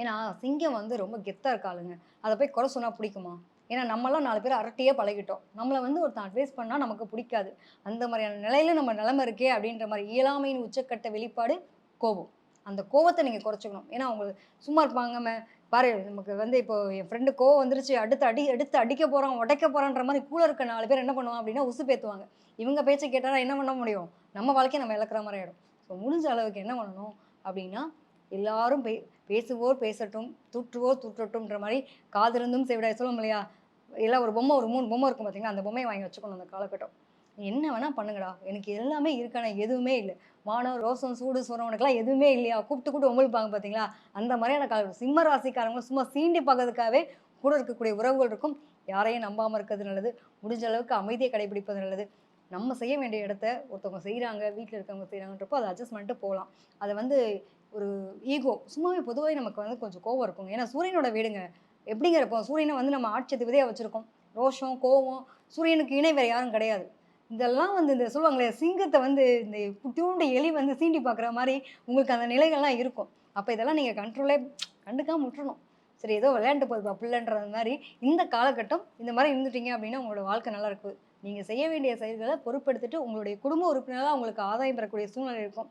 ஏன்னா சிங்கம் வந்து ரொம்ப கெத்தாக இருக்காளுங்க. அதை போய் குறை சொன்னால் பிடிக்குமா? ஏன்னா நம்மளாம் நாலு பேர் அரட்டியே பழகிட்டோம். நம்மளை வந்து ஒருத்தன் அட்வைஸ் பண்ணால் நமக்கு பிடிக்காது. அந்த மாதிரியான நிலையில நம்ம நிலைமை இருக்கே அப்படின்ற மாதிரி இயலாமையின் உச்சக்கட்ட வெளிப்பாடு கோபம். அந்த கோவத்தை நீங்கள் குறைச்சிக்கணும். ஏன்னா அவங்க சும்மா இருப்பாங்க பாரு நமக்கு வந்து இப்போ என் ஃப்ரெண்டு கோவம் வந்துருச்சு. அடுத்து அடி எடுத்து அடிக்க போகிறான் உடைக்க போகிறான்ற மாதிரி கூட இருக்க நாலு பேர் என்ன பண்ணுவாங்க அப்படின்னா உசு பேத்துவாங்க. இவங்க பேச்சை கேட்டால் என்ன பண்ண முடியும்? நம்ம வாழ்க்கையை நம்ம இழக்கிற மாதிரி ஆகிடும் ஸோ முடிஞ்ச அளவுக்கு என்ன பண்ணணும் அப்படின்னா எல்லாரும் பே பேசுவோர் பேசட்டும் தூற்றுவோர் தூற்றட்டும்ன்ற மாதிரி காதிருந்தும் செவிடாய் சொல்லுவோம் இல்லையா? எல்லாம் ஒரு பொம்மை ஒரு மூணு பொம்மை இருக்கும் பார்த்தீங்கன்னா அந்த பொம்மையை வாங்கி வச்சுக்கணும் அந்த காலகட்டம். என்ன வேணால் பண்ணுங்கடா. எனக்கு எல்லாமே இருக்கானே எதுவுமே இல்லை. வானம் ரோசம் சூடு சுரம் உனக்குலாம் எதுவுமே இல்லையா? கூப்பிட்டு கூப்பிட்டு உமிழ்ப்பாங்க பார்த்தீங்களா அந்த மாதிரியான கால சிம்ம ராசிக்காரங்களும் சும்மா சீண்டி பார்க்கறதுக்காகவே கூட இருக்கக்கூடிய உறவுகள் இருக்கும். யாரையும் நம்பாமல் இருக்கிறது நல்லது. முடிஞ்ச அளவுக்கு அமைதியை கடைபிடிப்பது நல்லது. நம்ம செய்ய வேண்டிய இடத்த ஒருத்தவங்க செய்கிறாங்க வீட்டில் இருக்கவங்க செய்கிறாங்கன்றப்போ அதை அட்ஜஸ்ட் பண்ணிட்டு போகலாம். அதை வந்து ஒரு ஈகோ சும்மாவே பொதுவாகவே நமக்கு வந்து கொஞ்சம் கோவம் இருக்கும். ஏன்னா சூரியனோட வீடுங்க. எப்படிங்கிறப்போ சூரியனை வந்து நம்ம ஆட்சி விதையாக வச்சுருக்கோம். ரோஷம் கோவம் சூரியனுக்கு இணை வேறு யாரும் கிடையாது. இதெல்லாம் வந்து இந்த சொல்லுவாங்களே சிங்கத்தை வந்து இந்த குட்டியூண்டு எலி வந்து சீண்டி பார்க்குற மாதிரி உங்களுக்கு அந்த நிலைகள்லாம் இருக்கும். அப்போ இதெல்லாம் நீங்கள் கண்ட்ரோலே கண்டுக்காம விட்டுறணும். சரி ஏதோ விளையாண்டு போகுது பிள்ளைன்றது மாதிரி இந்த காலகட்டம் இந்த மாதிரி இருந்துட்டீங்க அப்படின்னா உங்களோட வாழ்க்கை நல்லா இருக்குது நீங்கள் செய்ய வேண்டிய செயல்களை பொறுப்பெடுத்துட்டு உங்களுடைய குடும்ப உறுப்பினராக உங்களுக்கு ஆதாயம் பெறக்கூடிய சூழ்நிலை இருக்கும்.